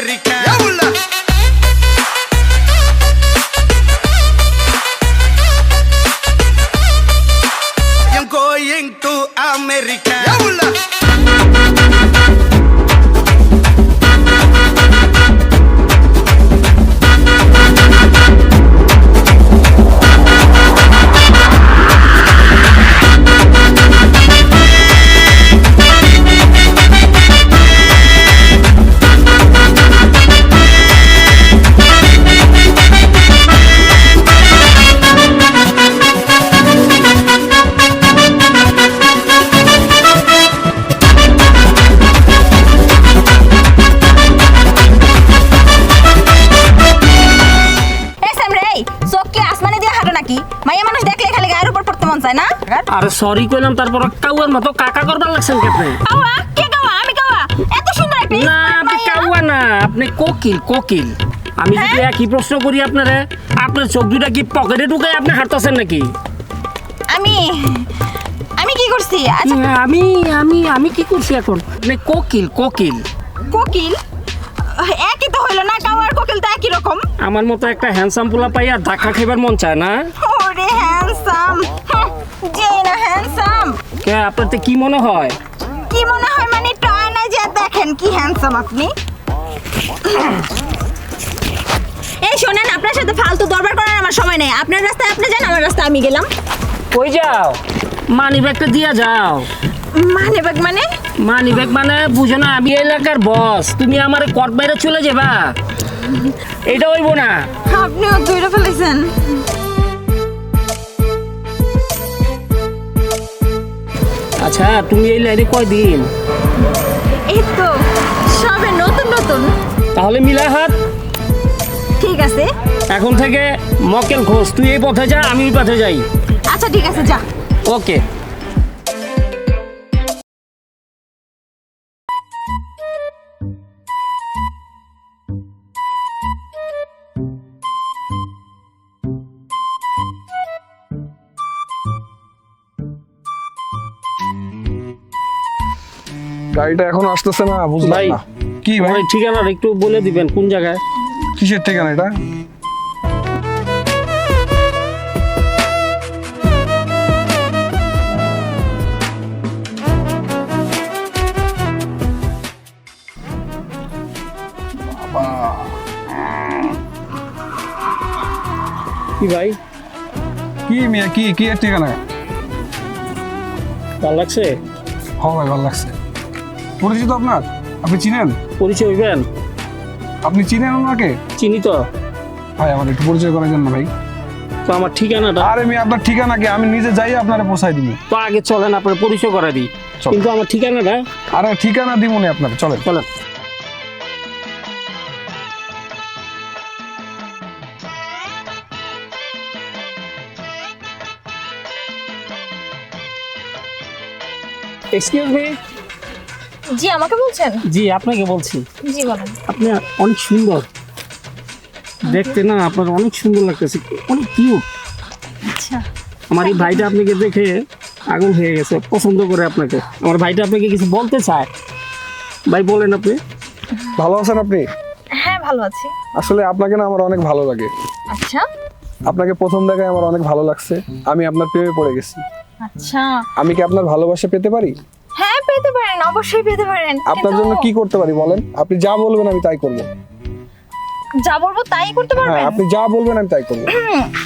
Rica. Sorry কইলাম তারপর কাউয়ার মতো কাকা করবার লাগছেন কি আপনি কাওয়া? কে কাওয়া? আমি কাওয়া? এত সুন্দর একটা না আপনি। কাউয়া না আপনি কোকিল কোকিল। আমি যদি হ্যাঁ? একই প্রশ্ন করি আপনারে আপনার চোখ দুটা কি পকেটে ঢুকে আপনি হাঁটতেছেন নাকি? আমি আমি কি করছি? আচ্ছা আমি আমি আমি কি করছি এখন? আপনি কোকিল কোকিল। কোকিল? একই তো হইল না কাওয়ার তো একই রকম। আমার মতো একটা হ্যান্ডসাম পোলা পাইয়া ধাক্কা খাইবার মন চায় না? ওরে হ্যান্ডসাম যে না হ্যান্ডসাম কে আপনার কি মনে হয়? কি মনে হয় মানে টয় না যে দেখেন কি হ্যান্ডসাম আপনি। এই শোনেন আপনার সাথে ফালতু দরবার করার আমার সময় নেই। আপনার রাস্তায় আপনি যান আমার রাস্তায় আমি গেলাম। কই যাও? মানি ব্যাগটা দিয়া যাও। মানে বাগ মানে? মানি ব্যাগ মানে বুঝো না আমি এলাকার বস তুমি আমার কট বাইরে চলে যাবা। এটা হইব না। আপনিও ধরে ফেলেছেন। আচ্ছা তুমি এই লাইনে কয়দিন? এই তো সবে নতুন নতুন। তাহলে মিলা হাত। ঠিক আছে। এখন থেকে মকেল ঘোষ তুই এই পথে যা আমি ওই পথে যাই। আচ্ছা ঠিক আছে যা। ওকে। গাড়িটা এখন আসতেছে না বুঝলাম ভাই না। কি ভাই? ঠিকানাটা একটু বলে দিবেন কোন জায়গায়? কিসের ঠিকানা এটা? কি ভাই? কি মিয়া কি কি এর ঠিকানা? ভালো লাগছে? হ ভাই ভালো লাগছে। পরিচিত আপনার? আপনি চিনেন? পরিচয় হইবেন আপনি চিনেন ওনাকে? চিনি তো। ভাই আমার একটু পরিচয় করার জন্য ভাই। তো আমার ঠিকানাটা? আরে আমি আপনার ঠিকানা কি? আমি নিজে যাই আপনারে পৌঁছাই দিব তো আগে চলেন আপনার পরিচয় করা দিই। চল। কিন্তু আমার ঠিকানাটা? আরে ঠিকানা দিব না আপনার চলেন। চলেন। এক্সকিউজ মি জি আমাকে বলছেন? জি আপনাকে বলছি। জি বলেন। আপনি অনেক সুন্দর। দেখতে না আপনার অনেক সুন্দর লাগতেছে। অনেক কিউট আচ্ছা। আমার এই ভাইটা আপনাকে দেখে আগুন হয়ে গেছে পছন্দ করে আপনাকে। আমার ভাইটা আপনাকে কিছু বলতে চায়? ভাই বলেন আপনি। ভালো আছেন আপনি? হ্যাঁ ভালো আছি। আসলে আপনাকে না আমার অনেক ভালো লাগে। আচ্ছা। আপনাকে প্রথম দেখায় আমার অনেক ভালো লাগছে। আমি আপনার প্রেমে পড়ে গেছি। আচ্ছা। আমি কি আপনার ভালোবাসা পেতে পারি? পেতে পারেন অবশ্যই পেতে পারেন। আপনার জন্য কি করতে পারি বলেন? আপনি যা বলবেন আমি তাই করব। যা বলব তাই করতে হ্যাঁ পারবেন? আপনি যা বলবেন আমি তাই করব।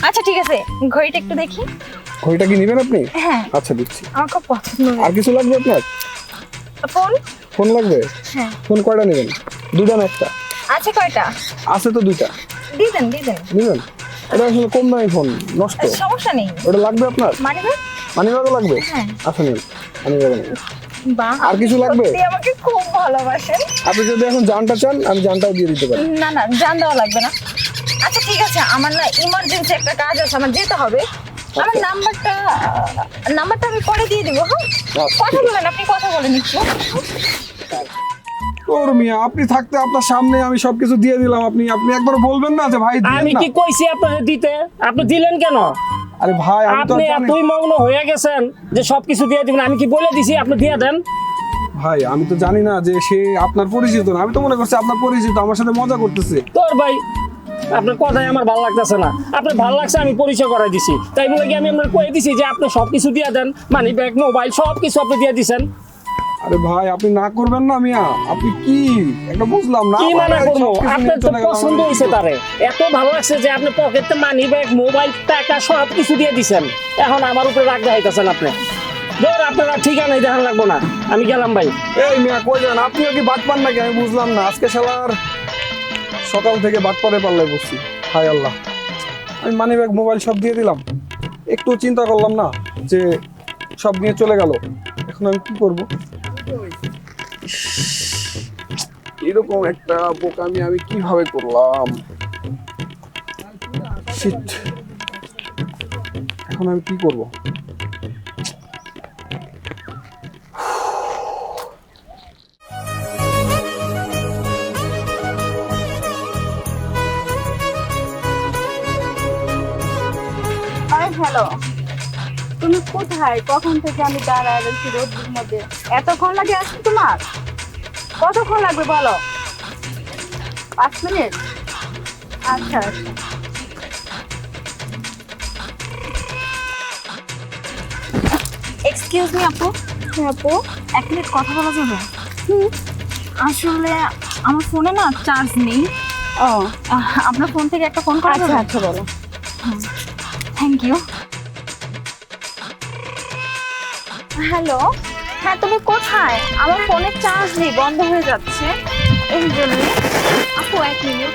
আচ্ছা ঠিক আছে। ঘড়িটা একটু দেখি। ঘড়িটা কি নেবেন আপনি? হ্যাঁ। আচ্ছা দিচ্ছি। আমার খুব পছন্দ আর কিছু লাগবে আপনার? ফোন? ফোন লাগবে? হ্যাঁ। ফোন কয়টা নেবেন? দুটা না একটা? আছে কয়টা? আছে তো দুইটা। দিয়ে দেন দিয়ে দেন। নেবেন? এটা আসলে কম দামি ফোন নষ্ট। সমস্যা নেই। ওটা লাগবে আপনার? মানে ভাই মানি ব্যাগও লাগবে? হ্যাঁ। আচ্ছা নেন। মানি নেবেন। বাহ আর কিছু আপনি লাগবে? সত্যি আমাকে খুব ভালোবাসেন আপনি যদি এখন জানটা চান আমি জানটাও দিয়ে দিতে পারি। না না জান দেওয়া লাগবে না। আচ্ছা ঠিক আছে আমার না ইমার্জেন্সি একটা কাজ আছে আমার যেতে হবে। আমার নাম্বারটা নাম্বারটা আমি পরে দিয়ে দিব হ্যাঁ? আচ্ছা, কথা বলেন আপনি কথা বলেন একটু। ওর মিয়া আপনি থাকতে আপনার সামনে আমি সবকিছু দিয়ে দিলাম। আপনি আপনি একবার বলবেন না যে ভাই আমি। কি কইছি আপনাকে দিতে? আপনি দিলেন কেন? আরে ভাই আমি তো আপনি এতই মগ্ন হয়ে গেছেন যে সবকিছু দিয়ে দিবেন। আমি কি বলে দিছি? আপনি দিয়ে দেন। ভাই আমি তো জানি না যে সে আপনার পরিচিত না। আমি তো মনে করছি আপনার পরিচিত আমার সাথে মজা করতেছে। তোর ভাই আপনার কথাই আমার ভালো লাগতেছে না। আপনার ভালো লাগছে আমি পরিচয় করাই দিছি। তাই বলে কি আমি আপনার কয়ে দিছি যে আপনি সব কিছু দিয়ে দেন। মানি ব্যাগ মোবাইল সব কিছু আপনি দিয়ে দিছেন। আরে ভাই আপনি না করবেন না মিয়া। আপনি কি? একটা বুঝলাম না কি মানা করব? আপনার তো পছন্দ হয়েছে তারে। এত ভালো লাগছে যে আপনি পকেটে মানি ব্যাগ মোবাইল টাকা সব কিছু দিয়ে দিছেন। এখন আমার উপরে রাগ দেখাইতেছেন আপনি। ধর আপনারা ঠিকানাই দেখান লাগবো না। আমি গেলাম ভাই। এই মিয়া কই যান? আপনিও কি বাদ পান নাকি? আমি বুঝলাম না। আজকে শালার সকাল থেকে বাদ পারে পাল্লায় বসছি। হায় আল্লাহ। আমি মানি ব্যাগ মোবাইল সব দিয়ে দিলাম। একটু চিন্তা করলাম না যে সব নিয়ে চলে গেল। এখন আমি কি করব? এরকম একটা বোকামি আমি কীভাবে করলাম. এখন আমি কি করব? হ্যালো। তুমি কোথায়? কখন থেকে আমি দাঁড়ায় রয়েছি রোদ্রের মধ্যে? এতক্ষণ লাগে আসতে তোমার? কতক্ষণ লাগবে বলো? পাঁচ মিনিট? আচ্ছা আচ্ছা। এক্সকিউজ মি আপু। হ্যাঁ আপু? এক মিনিট কথা বলা যাবে? হুম। আসলে আমার ফোনে না চার্জ নেই। ও। আপনার ফোন থেকে একটা ফোন করা যাবে? আচ্ছা বলো। Thank you hello? হ্যাঁ তুমি কোথায়? আমার ফোনে চার্জ নেই, বন্ধ হয়ে যাচ্ছে। এই জন্য। আপু, এক মিনিট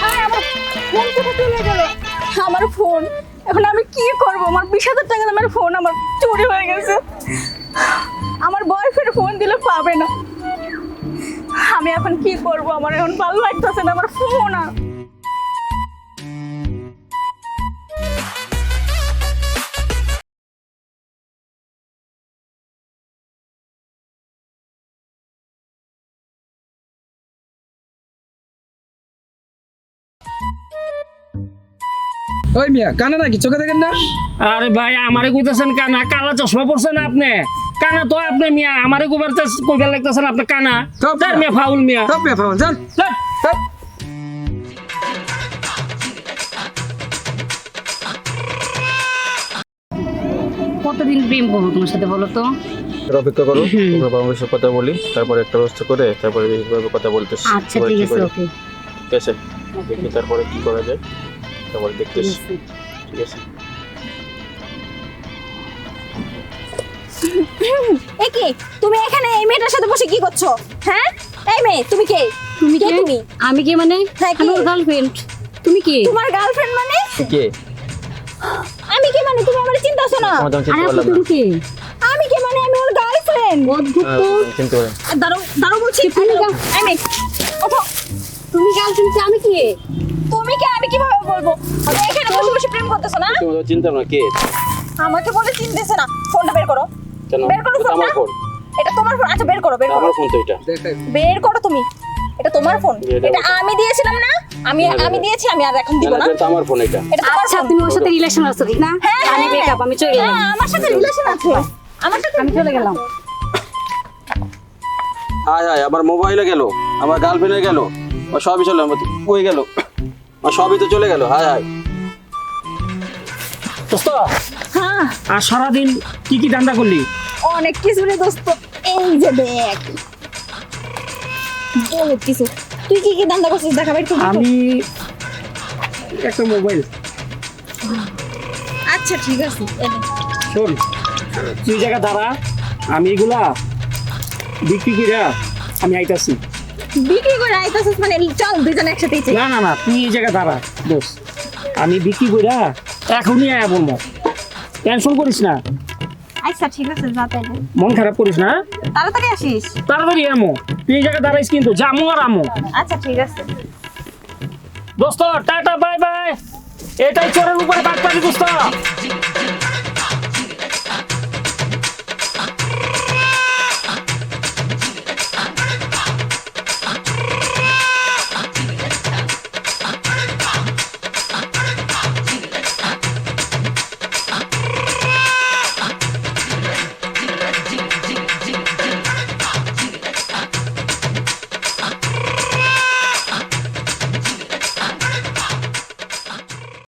হ্যাঁ আমার ফোন কোথায় চলে গেল? আমার ফোন। এখন আমি কি করব? আমার বিশ হাজার টাকা দামের ফোন আমার চুরি হয়ে গেছে। আমার বয়ফ্রেন্ড ফোন দিলে পাবে না। আমি এখন কি করব? আমার এখন ভালো লাগতেছে না, আমার ফোন আর ওই মিয়া কানা নাকি? চোখে দেখেন না? আরে ভাই আমারে কইতেছেন কানা। কালা চশমা পড়ছেন আপনি? কানা তো আপনি মিয়া আমারে কইবার কইবার লাগতেছেন আপনি কানা। তার মিয়া ফাউল মিয়া। সব মিয়া ফাউল ধ্যাৎ। কতদিন প্রেম করব তোমার সাথে বলো তো? অপেক্ষা করো আমরা বাংলাদেশের কথা বলি তারপরে একটা ব্যবস্থা করে তারপরে এইভাবে কথা বলতেছি আচ্ছা ঠিক আছে ওকে। ঠিক আছে? দেখি তারপরে কি করা যায়। তারপরে দেখতেছি ঠিক আছে এ কি তুমি এখানে এই মেয়েটার সাথে বসে কি করছ? হ্যাঁ? এই মেয়ে তুমি কে? তুমি কে তুমি? আমি কে মানে? হ্যাঁ, আমার গার্লফ্রেন্ড তুমি কে? তোমার গার্লফ্রেন্ড মানে? কে? আমি কে মানে? তুমি আমার চিন্তাছো না? আমার আরে তুমি কে? আমি কে মানে? আমি ওর গার্লফ্রেন্ড অদ্ভুত তো চিনতে পারেন দাঁড়াও দাঁড়াও বলছি। তুমি গা- এই মেয়ে ওঠো। তুমি গার্লফ্রেন্ড আমি কে? আমি বলব? এখানে বসে বসে প্রেম করতেছো না? তোমাকে চিনতাম না কে আমাকে বলে চিনতেছে না। ফোনটা বের করো। কেন? বের করো এটা আমার ফোন। এটা তোমার ফোন। আচ্ছা বের করো বের করো। আমার ফোন তো এটা। বের করো তুমি। এটা তোমার ফোন। এটা আমি দিয়েছিলাম না? আমি আমি দিয়েছি আমি আর এখন দিব না, এটা আমার ফোন এটা। আচ্ছা তুমি ওর সাথে রিলেশন আছো ঠিক না? হ্যাঁ, আমি হ্যাঁ, ব্রেকআপ আমি চলে গেলাম। হ্যাঁ, আমার সাথে রিলেশন আছে। আমার সাথে আমি চলে গেলাম। হায় হায় আমার মোবাইলে গেল আমার গার্লফ্রেন্ডে গেল সবই চলে আমার কই গেল? আমার সবই তো চলে গেল হায় হায়। দোস্ত হ্যাঁ। আর সারাদিন কি কি ধান্দা করলি? অনেক কিছু রে দোস্ত এই যে দেখ। বহুত কিছু। তুই কি কি দান্দা করছিস দেখাবে একটু আমি একটা মোবাইল। আচ্ছা ঠিক আছে শোন তুই জায়গা দাঁড়া আমি এগুলা বিক্রি করে আমি আইতাছি। বিক্রি করে আইতাছিস মানে চল দুজন একসাথে না না না তুই এই জায়গা দাঁড়া দোষ আমি বিক্রি করে এখনই আয়া বলব। টেনশন করিস না। আচ্ছা ঠিক আছে যা তাইলে মন খারাপ করিস না। তাড়াতাড়ি আসিস। তাড়াতাড়ি আমো। তুই এই জায়গা দাঁড়াইস কিন্তু জামু আর আমো। আচ্ছা ঠিক আছে। দোস্ত টাটা বাই বাই। এটাই চোরের উপরে বাদ পাবি দোস্ত।